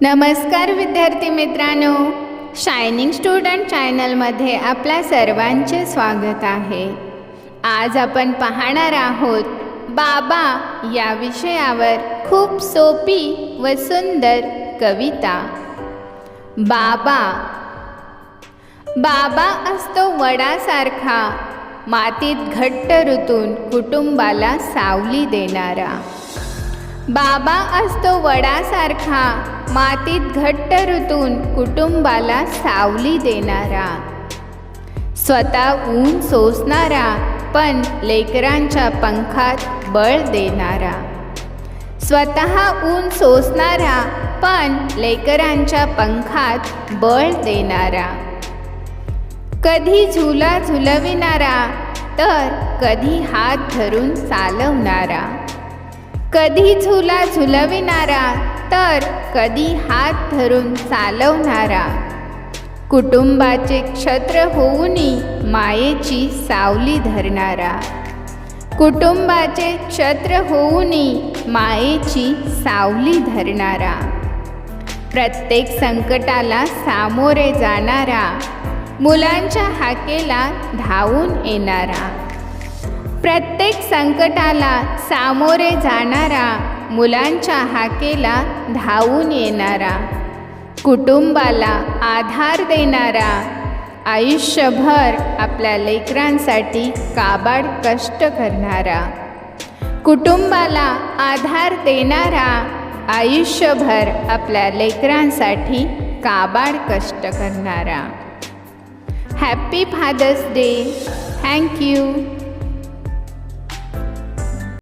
नमस्कार विद्यार्थी मित्रांनो. शायनिंग स्टुडंट चॅनलमध्ये आपल्या सर्वांचे स्वागत आहे. आज आपण पाहणार आहोत बाबा या विषयावर खूप सोपी व सुंदर कविता. बाबा. बाबा असतो वडासारखा मातीत घट्ट ऋतून कुटुंबाला सावली देणारा. बाबा असतो वडासारखा मातीत घट्ट ऋतून कुटुंबाला सावली देणारा. स्वतः ऊन सोसणारा पण लेकरांच्या पंखात बळ देणारा. स्वतः ऊन सोसणारा पण लेकरांच्या पंखात बळ देणारा. कधी झुला झुलविणारा तर कधी हात धरून चालवणारा. कधी झुला झुलविणारा तर कधी हात धरून चालवणारा. कुटुंबाचे क्षत्र होऊनही मायेची सावली धरणारा. कुटुंबाचे क्षत्र होऊनही मायेची सावली धरणारा. प्रत्येक संकटाला सामोरे जाणारा मुलांच्या हाकेला धावून येणारा. प्रत्येक संकटाला सामोरे जाणारा मुलांच्या हाकेला धावून येणारा कुटुंबाला आधार देणारा आयुष्यभर आपल्या लेकरांसाठी काबाड कष्ट करणारा कुटुंबाला आधार देणारा आयुष्यभर आपल्या लेकरांसाठी काबाड कष्ट करणारा. Happy fathers day thank you